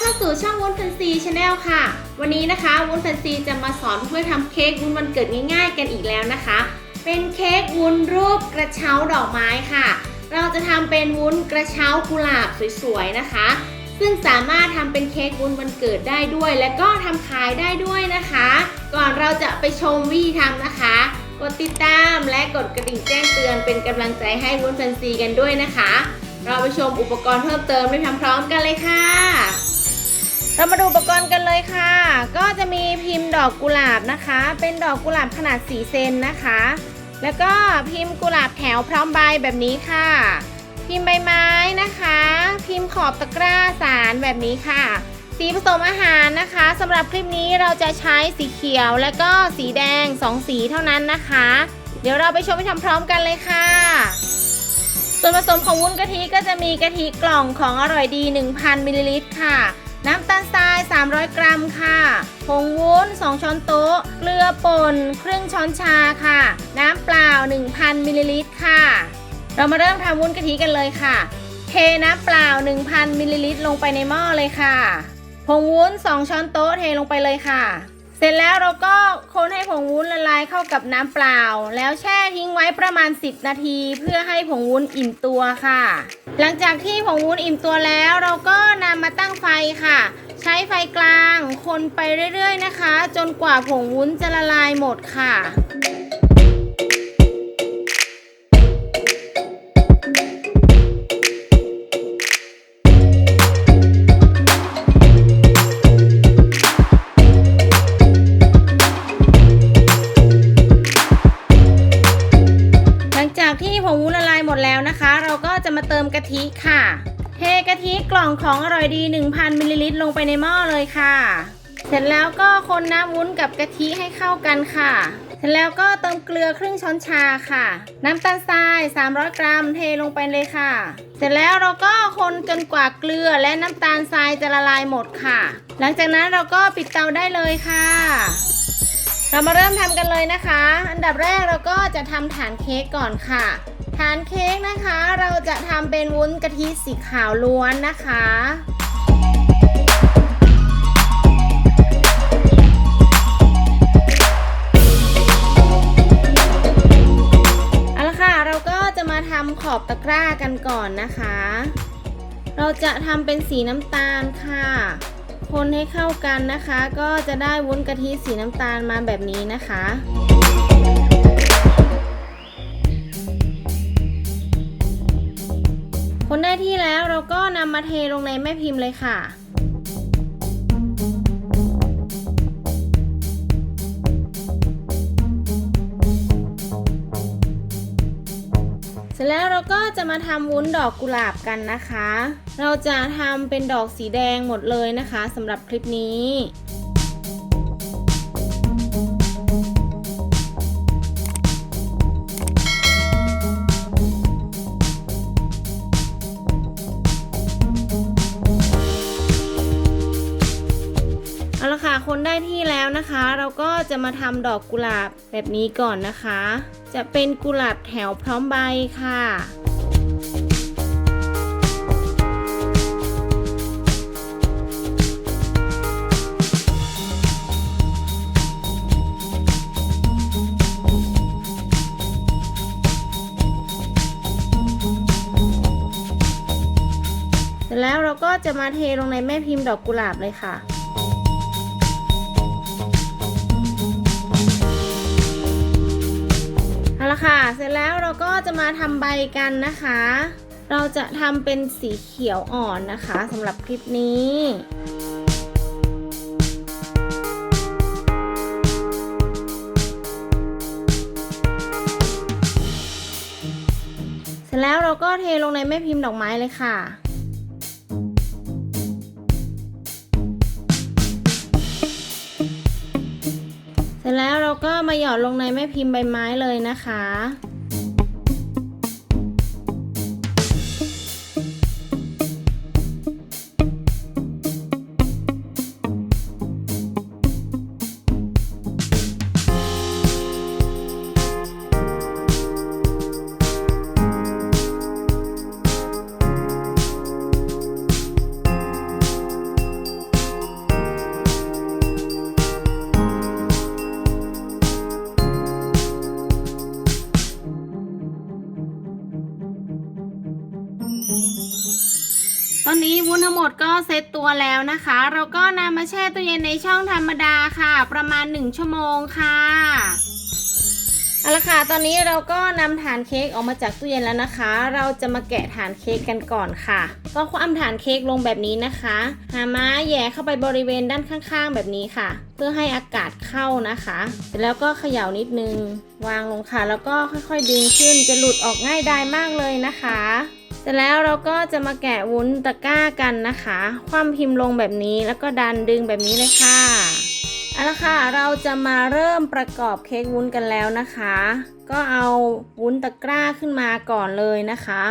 ข้าสู่ช่องวุ้นแฟนซีชาแนลค่ะ วันนี้นะคะวุ้นแฟนซีจะมาสอนเพื่อทำเค้กวุ้นวันเกิดง่าย ๆ กันอีกแล้วนะคะ เป็นเค้กวุ้นรูปกระเช้าดอกไม้ค่ะ เราจะทำเป็นวุ้นกระเช้ากุหลาบสวยๆนะคะ ซึ่งสามารถทำเป็นเค้กวุ้นวันเกิดได้ด้วย และก็ทำขายได้ด้วยนะคะ ก่อนเราจะไปชมวิธีทำนะคะ กดติดตามและกดกระดิ่งแจ้งเตือนเป็นกำลังใจให้วุ้นแฟนซีกันด้วยนะคะเราไปชมอุปกรณ์เพิ่มเติมไปพร้อมกันเลยค่ะ เรามาดูอุปกรณ์กันเลยค่ะ ก็จะมีพิมพ์ดอกกุหลาบนะคะ เป็นดอกกุหลาบขนาด4เซนนะคะ แล้วก็พิมพ์กุหลาบแถวพร้อมใบแบบนี้ค่ะ พิมพ์ใบไม้นะคะ พิมพ์ขอบตะกร้าสารแบบนี้ค่ะ สีผสมอาหารนะคะสำหรับคลิปนี้เราจะใช้สีเขียวและก็สีแดง 2 สีเท่านั้นนะคะ เดี๋ยวเราไปชมไปทำพร้อมกันเลยค่ะส่วนผสมของวุ้นกะทิก็จะมีกะทิกล่องของอร่อยดี 1,000มิลลิลิตรค่ะ น้ำตาลทราย 300 กรัมค่ะ ผงวุ้น 2 ช้อนโต๊ะ เกลือป่นครึ่งช้อนชาค่ะ น้ำเปล่า 1,000 มิลลิลิตรค่ะ เรามาเริ่มทำวุ้นกะทิกันเลยค่ะ เทน้ำเปล่า 1,000 มิลลิลิตรลงไปในหม้อเลยค่ะ ผงวุ้น 2 ช้อนโต๊ะเทลงไปเลยค่ะ เสร็จแล้วเราก็คนให้ผงวุ้นละลายเข้ากับน้ำเปล่า แล้วแช่ทิ้งไว้ประมาณ 10 นาที เพื่อให้ผงวุ้นอิ่มตัวค่ะ หลังจากที่ผงวุ้นอิ่มตัวแล้วเราก็นำมาตั้งไฟค่ะ ใช้ไฟกลาง คนไปเรื่อยๆนะคะ จนกว่าผงวุ้นจะละลายหมดค่ะะทิค่ะ เทกะทิกล่องของอร่อยดี 1,000 มิลลิลิตรลงไปในหม้อเลยค่ะ เสร็จแล้วก็คนน้ำวุ้นกับกะทิให้เข้ากันค่ะ เสร็จแล้วก็เติมเกลือครึ่งช้อนชาค่ะ น้ำตาลทราย 300 กรัมเทลงไปเลยค่ะ เสร็จแล้วเราก็คนจนกว่าเกลือและน้ำตาลทรายจะละลายหมดค่ะ หลังจากนั้นเราก็ปิดเตาได้เลยค่ะเรามาเริ่มทำกันเลยนะคะ อันดับแรกเราก็จะทำฐานเค้กก่อนค่ะ ฐานเค้กนะคะ เราจะทำเป็นวุ้นกะทิสีขาวล้วนนะคะเอาละค่ะ เราก็จะมาทำขอบตะกร้ากันก่อนนะคะ เราจะทำเป็นสีน้ำตาลค่ะ คนให้เข้ากันนะคะ ก็จะได้วุ้นกะทิสีน้ำตาลมาแบบนี้นะคะ คนได้ที่แล้วเราก็นำมาเทลงในแม่พิมพ์เลยค่ะ เสร็จแล้วเราก็จะมาทำวุ้นดอกกุหลาบกันนะคะ เราจะทำเป็นดอกสีแดงหมดเลยนะคะสำหรับคลิปนี้ นะคะ เราก็จะมาทำดอกกุหลาบแบบนี้ก่อนนะคะ จะเป็นกุหลาบแถวพร้อมใบค่ะเสร็จแล้วเราก็จะมาเทลงในแม่พิมพ์ดอกกุหลาบเลยค่ะ ละค่ะ เสร็จแล้วเราก็จะมาทำใบกันนะคะ เราจะทำเป็นสีเขียวอ่อนนะคะสำหรับคลิปนี้เสร็จแล้วเราก็เทลงในแม่พิมพ์ดอกไม้เลยค่ะ เสร็จแล้วเราก็มาหยอดลงในแม่พิมพ์ใบไม้เลยนะคะ ดก็เซตตัวแล้วนะคะ เราก็นำมาแช่ตู้เย็นในช่องธรรมดาค่ะ ประมาณ 1 ชั่วโมงค่ะเอาละค่ะ ตอนนี้เราก็นำฐานเค้กออกมาจากตู้เย็นแล้วนะคะ เราจะมาแกะฐานเค้กกันก่อนค่ะ ก็คว่ำฐานเค้กลงแบบนี้นะคะ หาม้าแย่เข้าไปบริเวณด้านข้างๆ แบบนี้ค่ะ เพื่อให้อากาศเข้านะคะ เสร็จแล้วก็เขย่านิดนึง วางลงค่ะ แล้วก็ค่อยๆดึงขึ้น จะหลุดออกง่ายดายมากเลยนะคะ เสร็จแล้วเราก็จะมาแกะวุ้นตะกร้ากันนะคะ คว่ำพิมพ์ลงแบบนี้แล้วก็ดันดึงแบบนี้เลยค่ะเอาละค่ะ เราจะมาเริ่มประกอบเค้กวุ้นกันแล้วนะคะ ก็เอาวุ้นตะกร้าขึ้นมาก่อนเลยนะคะ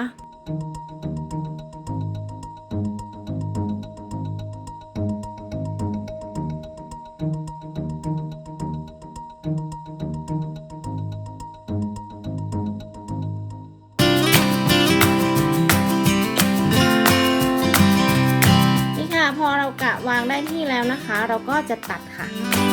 แล้วนะคะ เราก็จะตัดค่ะ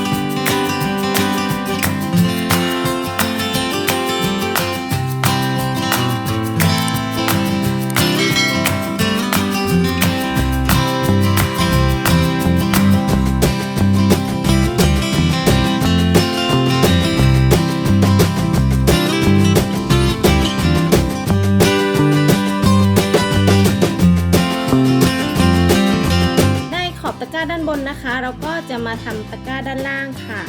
มาทำตะกร้าด้านล่างค่ะ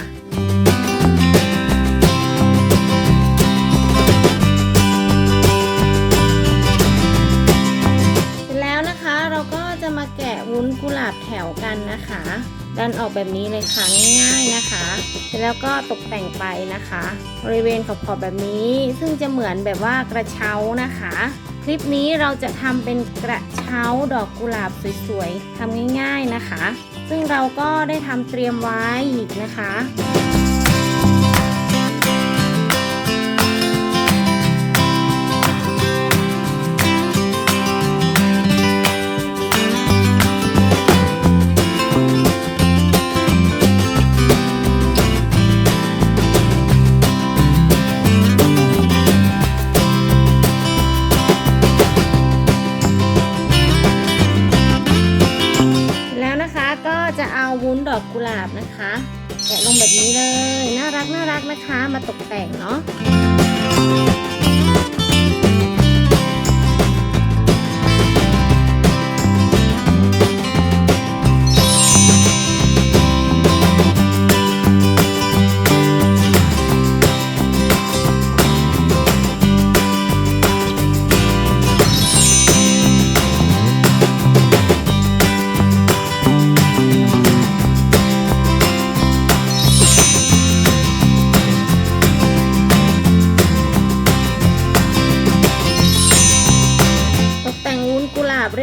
เสร็จแล้วนะคะเราก็จะมาแกะวุ้นกุหลาบแถวกันนะคะ ดันออกแบบนี้เลยค่ะง่ายๆนะคะเสร็จแล้วก็ตกแต่งไปนะคะ บริเวณขอบๆแบบนี้ซึ่งจะเหมือนแบบว่ากระเช้านะคะ คลิปนี้เราจะทำเป็นกระเช้าดอกกุหลาบสวยๆทำง่ายๆนะคะ ซึ่งเราก็ได้ทำเตรียมไว้อีกนะคะ กุหลาบนะคะแกะลงแบบนี้เลย น่ารักน่ารักนะคะ มาตกแต่งเนาะ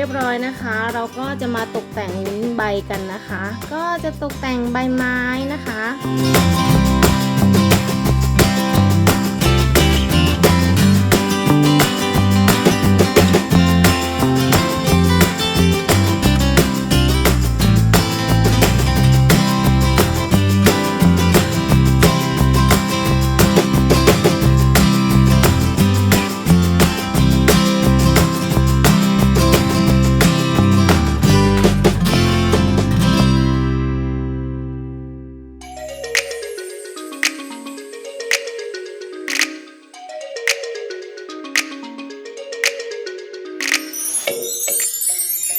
ยบร้อยนะคะ เราก็จะมาตกแต่งใบกันนะคะ ก็จะตกแต่งใบไม้นะคะ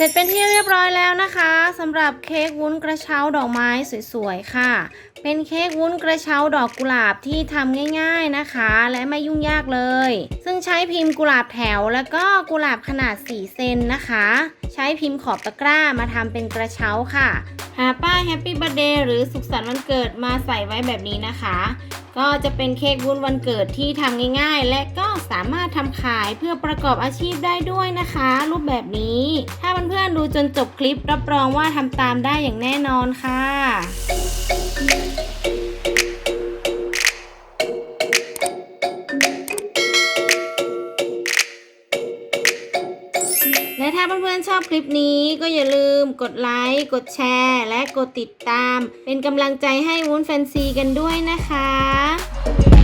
ร็จเป็นที่เรียบร้อยแล้วนะคะสำหรับเค้กวุ้นกระเช้าดอกไม้สวยๆค่ะ เป็นเค้กวุ้นกระเช้าดอกกุหลาบที่ทำง่าย ๆนะคะ และไม่ยุ่งยากเลย ซึ่งใช้พิมพ์กุหลาบแถวแล้วก็กุหลาบขนาด 4 เซนนะคะใช้พิมพ์ขอบตะกร้ามาทำเป็นกระเช้าค่ะ หาป้ายแฮปปี้บ t ร์ a เดย์หรือสุขสันต์วันเกิดมาใส่ไว้แบบนี้นะคะ ก็จะเป็นเค้กวุ้นวันเกิดที่ทำง่ายๆ และก็สามารถทำขายเพื่อประกอบอาชีพได้ด้วยนะคะ รูปแบบนี้ ถ้าเพื่อนๆดูจนจบคลิปรับรองว่าทำตามได้อย่างแน่นอนค่ะ และถ้าเพื่อนๆชอบคลิปนี้ก็อย่าลืมกดไลค์ กดแชร์ และกดติดตาม เป็นกำลังใจให้วุ้นแฟนซีกันด้วยนะคะ